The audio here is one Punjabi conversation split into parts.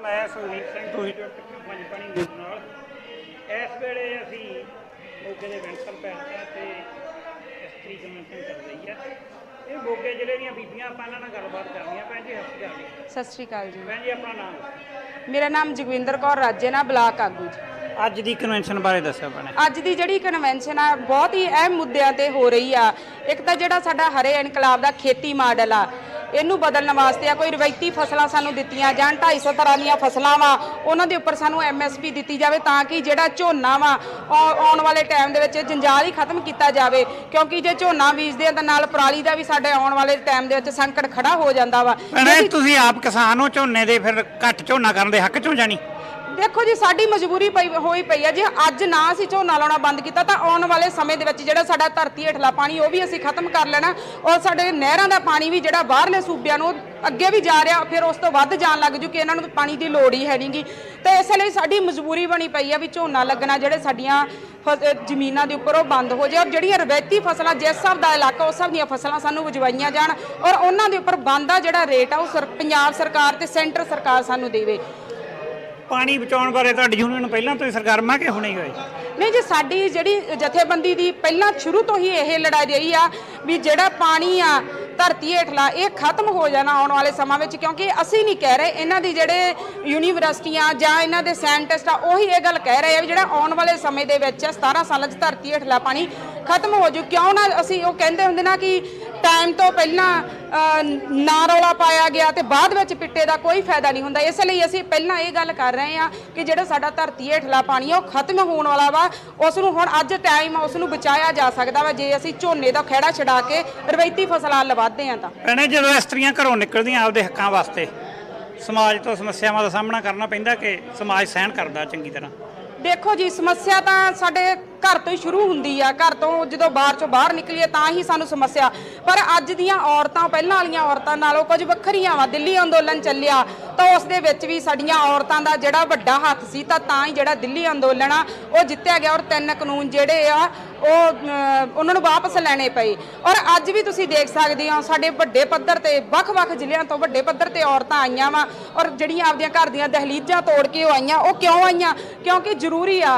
ਮੈਂ ਸੁਖਦੀਪ ਸਿੰਘ ਦੋਹੀ ਤੋਂ ਪੰਜ ਪਾਣੀ ਨਿਊਜ਼ ਨਾਲ। ਇਸ ਵੇਲੇ ਅਸੀਂ ਮੋਗੇ ਦੇ ਵੈਂਸਲ ਪੈਂਦਾ ਤੇ ਇਸਤਰੀ ਕਨਵੈਨਸ਼ਨ ਚੱਲ ਰਹੀ ਹੈ। ਇਹ ਮੋਗੇ ਜ਼ਿਲ੍ਹੇ ਦੀਆਂ ਬੀਬੀਆਂ ਆਪਾਂ ਇਹਨਾਂ ਨਾਲ ਗੱਲਬਾਤ ਕਰਨੀਆਂ ਭੈਣ ਜੀ ਹੱਥ ਜਾਣੀ ਸਤਿ ਸ਼੍ਰੀ ਅਕਾਲ ਜੀ। ਭੈਣ ਜੀ ਆਪਣਾ ਨਾਮ। ਮੇਰਾ ਨਾਮ ਜਗਵਿੰਦਰ ਕੌਰ ਰਾਜੇਨਾ ਬਲਾਕ ਆਗੂ ਜੀ। ਅੱਜ ਦੀ ਕਨਵੈਨਸ਼ਨ ਬਾਰੇ ਦੱਸਿਓ ਭੈਣੇ। ਅੱਜ ਦੀ ਜਿਹੜੀ ਕਨਵੈਨਸ਼ਨ ਆ ਬਹੁਤ ਹੀ ਅਹਿਮ ਮੁੱਦਿਆਂ ਤੇ ਹੋ ਰਹੀ ਆ। ਇੱਕ ਤਾਂ ਜਿਹੜਾ ਸਾਡਾ ਹਰੇ ਇਨਕਲਾਬ ਦਾ ਖੇਤੀ ਮਾਡਲ ਆ ਇਹਨੂੰ ਬਦਲਣ ਵਾਸਤੇ ਆ ਕੋਈ ਰਵਾਇਤੀ ਫਸਲਾਂ ਸਾਨੂੰ ਦਿੱਤੀਆਂ ਜਾਣ 250 ਤਰ੍ਹਾਂ ਦੀਆਂ ਫਸਲਾਂ ਵਾ ਉਹਨਾਂ ਦੇ ਉੱਪਰ ਸਾਨੂੰ ਐਮਐਸਪੀ ਦਿੱਤੀ ਜਾਵੇ ਤਾਂ ਕਿ ਜਿਹੜਾ ਝੋਨਾ ਵਾ ਆਉ- ਆਉਣ ਵਾਲੇ ਟਾਈਮ ਦੇ ਵਿੱਚ ਜੰਜਾਲ ਹੀ ਖਤਮ ਕੀਤਾ ਜਾਵੇ। ਕਿਉਂਕਿ ਜੇ ਝੋਨਾ ਬੀਜਦੇ ਆ ਤਾਂ ਨਾਲ ਪਰਾਲੀ ਦਾ ਵੀ ਸਾਡੇ ਆਉਣ ਵਾਲੇ ਟਾਈਮ ਦੇ ਵਿੱਚ ਸੰਕਟ ਖੜਾ ਹੋ ਜਾਂਦਾ ਵਾ। ਭੈਣੇ ਤੁਸੀਂ ਆਪ ਕਿਸਾਨ ਹੋ ਝੋਨੇ ਦੇ ਫਿਰ ਘੱਟ ਝੋਨਾ ਕਰਨ ਦੇ ਹੱਕ ਚੋਂ ਜਾਣੀ? ਦੇਖੋ ਜੀ, ਸਾਡੀ ਮਜਬੂਰੀ ਪਈ ਹੋਈ ਪਈ ਹੈ ਜੇ। ਅੱਜ ਨਾ ਅਸੀਂ ਝੋਨਾ ਲਾਉਣਾ ਬੰਦ ਕੀਤਾ ਤਾਂ ਆਉਣ ਵਾਲੇ ਸਮੇਂ ਦੇ ਵਿੱਚ ਜਿਹੜਾ ਸਾਡਾ ਧਰਤੀ ਹੇਠਲਾ ਪਾਣੀ, ਉਹ ਵੀ ਅਸੀਂ ਖਤਮ ਕਰ ਲੈਣਾ। ਔਰ ਸਾਡੇ ਨਹਿਰਾਂ ਦਾ ਪਾਣੀ ਵੀ ਜਿਹੜਾ ਬਾਹਰਲੇ ਸੂਬਿਆਂ ਨੂੰ ਅੱਗੇ ਵੀ ਜਾ ਰਿਹਾ, ਫਿਰ ਉਸ ਤੋਂ ਵੱਧ ਜਾਣ ਲੱਗ ਜੂ ਕਿ ਇਹਨਾਂ ਨੂੰ ਪਾਣੀ ਦੀ ਲੋੜ ਹੀ ਹੈ ਨਹੀਂਗੀ ਤੇ ਇਸ ਲਈ ਸਾਡੀ ਮਜਬੂਰੀ ਬਣੀ ਪਈ ਆ ਵੀ ਝੋਨਾ ਲੱਗਣਾ, ਜਿਹੜੇ ਸਾਡੀਆਂ ਫਸ- ਜ਼ਮੀਨਾਂ ਦੇ ਉੱਪਰ ਉਹ ਬੰਦ ਹੋ ਜਾਏ। ਔਰ ਜਿਹੜੀਆਂ ਰਵਾਇਤੀ ਫਸਲਾਂ, ਜਿਸ ਹਿਸਾਬ ਦਾ ਇਲਾਕਾ, ਉਸ ਹਿਸਾਬ ਦੀਆਂ ਫਸਲਾਂ ਸਾਨੂੰ ਵਜਵਾਈਆਂ ਜਾਣ। ਔਰ ਉਹਨਾਂ ਦੇ ਉੱਪਰ ਬੰਦ ਜਿਹੜਾ ਰੇਟ ਆ, ਉਹ ਸਰ- ਪੰਜਾਬ ਸਰਕਾਰ ਤੇ ਸੈਂਟਰ ਸਰਕਾਰ ਸਾਨੂੰ ਦੇਵੇ। ਪਾਣੀ ਬਚਾਉਣ ਬਾਰੇ ਤੁਹਾਡੀ ਯੂਨੀਅਨ ਪਹਿਲਾਂ ਤੋਂ ਹੀ ਸਰਗਰਮ ਕਿ ਹੁਣੇ ਹੀ ਹੋਈ। ਨਹੀਂ ਜੀ, ਸਾਡੀ ਜਿਹੜੀ ਜਥੇਬੰਦੀ ਦੀ ਪਹਿਲਾਂ ਸ਼ੁਰੂ ਤੋਂ ਹੀ ਇਹ ਲੜਾਈ ਰਹੀ ਆ ਵੀ ਜਿਹੜਾ ਪਾਣੀ ਆ, ਧਰਤੀ ਹੇਠਲਾ, ਇਹ ਖਤਮ ਹੋ ਜਾਣਾ ਆਉਣ ਵਾਲੇ ਸਮਾਂ ਵਿੱਚ ਕਿਉਂਕਿ ਅਸੀਂ ਨਹੀਂ ਕਹਿ ਰਹੇ, ਇਹਨਾਂ ਦੀ ਜਿਹੜੇ ਯੂਨੀਵਰਸਿਟੀਆਂ ਜਾਂ ਇਹਨਾਂ ਦੇ ਸਾਇੰਟਿਸਟ ਆ, ਉਹੀ ਇਹ ਗੱਲ ਕਹਿ ਰਹੇ ਆ ਵੀ ਜਿਹੜਾ ਆਉਣ ਵਾਲੇ ਸਮੇਂ ਦੇ ਵਿੱਚ 17 ਸਾਲਾਂ 'ਚ ਧਰਤੀ ਹੇਠਲਾ ਪਾਣੀ ਖਤਮ ਹੋ ਜੂ। ਕਿਉਂ ਨਾ ਅਸੀਂ ਉਹ ਕਹਿੰਦੇ ਹੁੰਦੇ ਨਾ ਕਿ ਟਾਈਮ ਤੋਂ ਪਹਿਲਾਂ ਨਾ ਰੌਲਾ ਪਾਇਆ ਗਿਆ ਤੇ ਬਾਅਦ ਵਿੱਚ ਪਿੱਟੇ ਦਾ ਕੋਈ ਫਾਇਦਾ ਨਹੀਂ ਹੁੰਦਾ। ਇਸ ਲਈ ਅਸੀਂ ਪਹਿਲਾਂ ਇਹ ਗੱਲ ਕਰ ਰਹੇ ਹਾਂ ਕਿ ਜਿਹੜਾ ਸਾਡਾ ਧਰਤੀ ਹੇਠਲਾ ਪਾਣੀ ਆ ਉਹ ਖਤਮ ਹੋਣ ਵਾਲਾ ਵਾ। ਉਸ ਨੂੰ ਹੁਣ ਅੱਜ ਟਾਈਮ ਆ ਉਸ ਨੂੰ ਬਚਾਇਆ ਜਾ ਸਕਦਾ ਵਾ। ਜੇ ਅਸੀਂ ਝੋਨੇ ਦਾ ਖਹਿੜਾ ਛਡਾ ਕੇ ਰਵਾਇਤੀ ਫਸਲਾਂ ਲਵਾਦੇ ਆ ਤਾਂ। ਭੈਣੇ ਜਦੋਂ ਇਸਤਰੀਆਂ ਘਰੋਂ ਨਿਕਲਦੀਆਂ ਆਪਦੇ ਹੱਕਾਂ ਵਾਸਤੇ ਸਮਾਜ ਤੋਂ ਸਮੱਸਿਆਵਾਂ ਦਾ ਸਾਹਮਣਾ ਕਰਨਾ ਪੈਂਦਾ ਕਿ ਸਮਾਜ ਸਹਿਣ ਕਰਦਾ ਚੰਗੀ ਤਰ੍ਹਾਂ? ਦੇਖੋ ਜੀ ਸਮੱਸਿਆ ਤਾਂ ਸਾਡੇ ਘਰ ਤੋਂ ਹੀ ਸ਼ੁਰੂ ਹੁੰਦੀ ਆ, ਘਰ ਤੋਂ ਜਦੋਂ ਬਾਹਰ ਚੋਂ ਬਾਹਰ ਨਿਕਲੀਏ ਤਾਂ ਹੀ ਸਾਨੂੰ ਸਮੱਸਿਆ। ਪਰ ਅੱਜ ਦੀਆਂ ਔਰਤਾਂ, ਪਹਿਲਾਂ ਵਾਲੀਆਂ ਔਰਤਾਂ ਨਾਲੋਂ ਕੁਝ ਵੱਖਰੀਆਂ ਵਾ। ਦਿੱਲੀ ਅੰਦੋਲਨ ਚੱਲਿਆ, ਤਾਂ ਉਸ ਦੇ ਵਿੱਚ ਵੀ ਸਾਡੀਆਂ ਔਰਤਾਂ ਦਾ ਜਿਹੜਾ ਵੱਡਾ ਹੱਥ ਸੀ, ਤਾਂ ਤਾਂ ਹੀ ਜਿਹੜਾ ਦਿੱਲੀ ਅੰਦੋਲਨ ਆ, ਉਹ ਜਿੱਤਿਆ ਗਿਆ। ਔਰ ਤਿੰਨ ਕਾਨੂੰਨ ਜਿਹੜੇ ਆ, ਉਹ ਉਹਨਾਂ ਨੂੰ ਵਾਪਸ ਲੈਣੇ ਪਏ। ਔਰ ਅੱਜ ਵੀ ਤੁਸੀਂ ਦੇਖ ਸਕਦੇ ਹੋ, ਸਾਡੇ ਵੱਡੇ ਪੱਧਰ ਤੇ, ਵੱਖ-ਵੱਖ ਜ਼ਿਲ੍ਹਿਆਂ ਤੋਂ ਵੱਡੇ ਪੱਧਰ ਤੇ ਔਰਤਾਂ ਆਈਆਂ ਵਾ। ਔਰ ਜਿਹੜੀਆਂ ਆਪਦੀਆਂ ਘਰ ਦੀਆਂ ਦਹਲੀਜ਼ਾਂ ਤੋੜ ਕੇ ਉਹ ਆਈਆਂ, ਉਹ ਕਿਉਂ ਆਈਆਂ? ਕਿਉਂਕਿ ਜ਼ਰੂਰੀ ਆ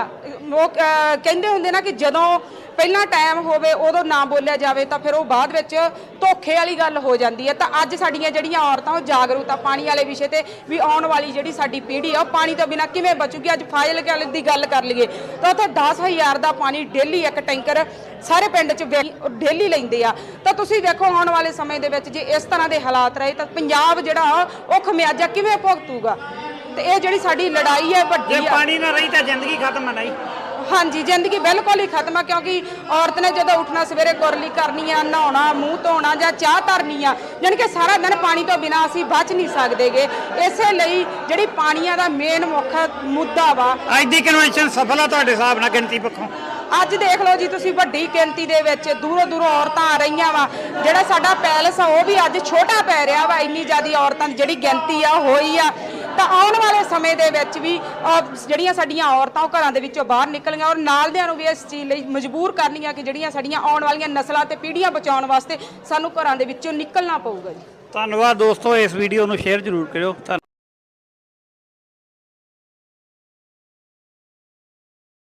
ਉਹ ਅਹ, ਕਹਿੰਦੇ ਹੁੰਦੇ ਨਾ ਕਿ ਜਦੋਂ ਪਹਿਲਾਂ ਟਾਈਮ ਹੋਵੇ ਉਦੋਂ ਨਾ ਬੋਲਿਆ ਜਾਵੇ ਤਾਂ ਫਿਰ ਉਹ ਬਾਅਦ ਵਿੱਚ ਧੋਖੇ ਵਾਲੀ ਗੱਲ ਹੋ ਜਾਂਦੀ ਹੈ। ਤਾਂ ਅੱਜ ਸਾਡੀਆਂ ਜਿਹੜੀਆਂ ਔਰਤਾਂ ਉਹ ਜਾਗਰੂਕ ਆ ਪਾਣੀ ਵਾਲੇ ਵਿਸ਼ੇ ਤੇ ਵੀ ਆਉਣ ਵਾਲੀ ਜਿਹੜੀ ਸਾਡੀ ਪੀੜ੍ਹੀ ਆ ਉਹ ਪਾਣੀ ਤੋਂ ਬਿਨਾ ਕਿਵੇਂ ਬਚੂਗੀ? ਅੱਜ ਫਾਜ਼ਿਲ ਗੱਲ ਦੀ ਗੱਲ ਕਰ ਲਈਏ ਤਾਂ ਉੱਥੇ 10000 ਦਾ ਪਾਣੀ ਡੇਲੀ ਇੱਕ ਟੈਂਕਰ ਸਾਰੇ ਪਿੰਡ 'ਚ ਡੇਲੀ ਲੈਂਦੇ ਆ। ਤਾਂ ਤੁਸੀਂ ਦੇਖੋ ਆਉਣ ਵਾਲੇ ਸਮੇਂ ਦੇ ਵਿੱਚ ਜੇ ਇਸ ਤਰ੍ਹਾਂ ਦੇ ਹਾਲਾਤ ਰਹੇ ਤਾਂ ਪੰਜਾਬ ਜਿਹੜਾ ਉਹ ਖਮਿਆਜਾ ਕਿਵੇਂ ਭੁਗਤੂਗਾ? ਤੇ ਇਹ ਜਿਹੜੀ ਸਾਡੀ ਲੜਾਈ ਹੈ ਜੇ ਵੱਡੀ ਆ। ਪਾਣੀ ਨਾ ਰਹੀ ਤਾਂ ਜ਼ਿੰਦਗੀ ਖਤਮ ਨਹੀਂ ਹਾਂਜੀ ਜ਼ਿੰਦਗੀ ਬਿਲਕੁਲ ਹੀ ਖਤਮ ਆ ਕਿਉਂਕਿ ਔਰਤ ਨੇ ਜਦੋਂ ਉੱਠਣਾ ਸਵੇਰੇ ਕੁਰਲੀ ਕਰਨੀ ਆ ਨਹਾਉਣਾ ਮੂੰਹ ਧੋਣਾ ਜਾਂ ਚਾਹ ਧਰਨੀ ਆ ਯਾਨੀ ਕਿ ਸਾਰਾ ਦਿਨ ਪਾਣੀ ਤੋਂ ਬਿਨਾ ਅਸੀਂ ਬਚ ਨਹੀਂ ਸਕਦੇਗੇ। ਇਸੇ ਲਈ ਜਿਹੜੀ ਪਾਣੀਆਂ ਦਾ ਮੇਨ ਮੁੱਖ ਮੁੱਦਾ ਵਾ ਅੱਜ ਦੀ ਕਨਵੈਨਸ਼ਨ ਸਫਲ ਆ ਤੁਹਾਡੇ ਹਿਸਾਬ ਨਾਲ ਗਿਣਤੀ ਪੱਖੋਂ? ਅੱਜ ਦੇਖ ਲਓ ਜੀ ਤੁਸੀਂ ਵੱਡੀ ਗਿਣਤੀ ਦੇ ਵਿੱਚ ਦੂਰੋਂ ਦੂਰੋਂ ਔਰਤਾਂ ਆ ਰਹੀਆਂ ਵਾ। ਜਿਹੜਾ ਸਾਡਾ ਪੈਲਸ ਆ ਉਹ ਵੀ ਅੱਜ ਛੋਟਾ ਪੈ ਰਿਹਾ ਵਾ ਇੰਨੀ ਜ਼ਿਆਦੀ ਔਰਤਾਂ ਦੀ ਜਿਹੜੀ ਗਿਣਤੀ ਆ ਹੋਈ ਆ। ਤਾਂ ਆਉਣ ਵਾਲੇ ਸਮੇਂ ਦੇ ਵਿੱਚ ਵੀ ਜਿਹੜੀਆਂ ਸਾਡੀਆਂ ਔਰਤਾਂ ਉਹ ਘਰਾਂ ਦੇ ਵਿੱਚੋਂ ਬਾਹਰ ਨਿਕਲੀਆਂ ਔਰ ਨਾਲਦਿਆਂ ਨੂੰ ਵੀ ਇਸ ਚੀਜ਼ ਲਈ ਮਜਬੂਰ ਕਰਨੀਆਂ ਕਿ ਜਿਹੜੀਆਂ ਸਾਡੀਆਂ ਆਉਣ ਵਾਲੀਆਂ ਨਸਲਾਂ ਤੇ ਪੀੜ੍ਹੀਆਂ ਬਚਾਉਣ ਵਾਸਤੇ ਸਾਨੂੰ ਘਰਾਂ ਦੇ ਵਿੱਚੋਂ ਨਿਕਲਣਾ ਪਊਗਾ ਜੀ। ਧੰਨਵਾਦ ਦੋਸਤੋ, ਇਸ ਵੀਡੀਓ ਨੂੰ ਸ਼ੇਅਰ ਜ਼ਰੂਰ ਕਰਿਓ। ਧੰਨ-